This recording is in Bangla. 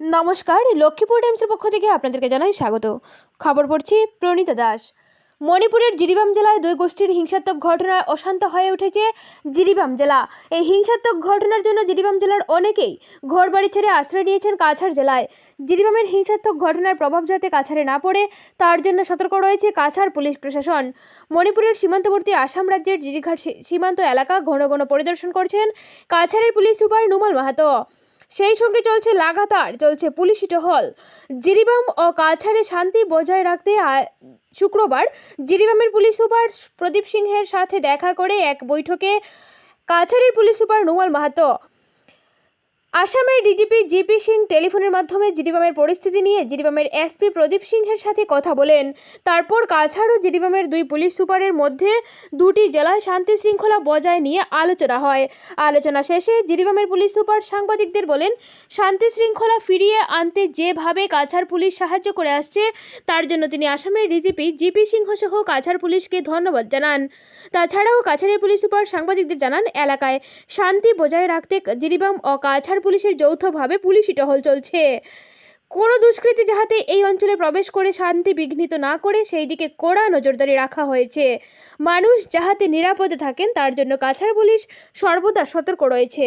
নমস্কার, লক্ষ্মীপুর টাইমসের পক্ষ থেকে আপনাদেরকে জানাই স্বাগত। খবর পড়ছি প্রণীতা দাস। মণিপুরের জিরিবাম জেলায় দুই গোষ্ঠীর হিংসাত্মক ঘটনায় অশান্ত হয়ে উঠেছে জিরিবাম জেলা। এই হিংসাত্মক ঘটনার জন্য জিরিবাম জেলার অনেকেই ঘর বাড়ি ছেড়ে আশ্রয় নিয়েছেন কাছাড় জেলায়। জিরিবামের হিংসাত্মক ঘটনার প্রভাব যাতে কাছাড়ে না পড়ে, তার জন্য সতর্ক রয়েছে কাছাড় পুলিশ প্রশাসন। মণিপুরের সীমান্তবর্তী আসাম রাজ্যের জিরিঘাট সীমান্ত এলাকা ঘন ঘন পরিদর্শন করছেন কাছাড়ের পুলিশ সুপার নুমল মাহাতো। সেই সঙ্গে চলছে লাগাতার, চলছে পুলিশি টহল। জিরিবাম ও কাছাড়ে শান্তি বজায় রাখতে শুক্রবার জিরিবামের পুলিশ সুপার প্রদীপ সিংহের সাথে দেখা করে এক বৈঠকে কাছাড়ের পুলিশ সুপার নুমাল মাহাতো আসামের ডিজিপি জিপি সিং টেলিফোনের মাধ্যমে জিডিবামের পরিস্থিতি নিয়ে জিরিবামের এসপি প্রদীপ সিংহের সাথে কথা বলেন। তারপর কাছাড় ও জিডিবামের দুই পুলিশ সুপারের মধ্যে দুটি জেলায় শান্তি শৃঙ্খলা বজায় নিয়ে আলোচনা হয়। আলোচনা শেষে জিরিবামের পুলিশ সুপার সাংবাদিকদের বলেন, শান্তি শৃঙ্খলা ফিরিয়ে আনতে যেভাবে কাছাড় পুলিশ সাহায্য করে আসছে, তার জন্য তিনি আসামের ডিজিপি জিপি সিংহ সহ কাছাড় পুলিশকে ধন্যবাদ জানান। তাছাড়াও কাছাড়ের পুলিশ সুপার সাংবাদিকদের জানান, এলাকায় শান্তি বজায় রাখতে জিরিবাম ও কাছাড় পুলিশের যৌথভাবে পুলিশি টহল চলছে। কোনো দুষ্কৃতী যাহাতে এই অঞ্চলে প্রবেশ করে শান্তি বিঘ্নিত না করে সেই দিকে কড়া নজরদারি রাখা হয়েছে। মানুষ যাহাতে নিরাপদে থাকেন, তার জন্য কাছাড় পুলিশ সর্বদা সতর্ক রয়েছে।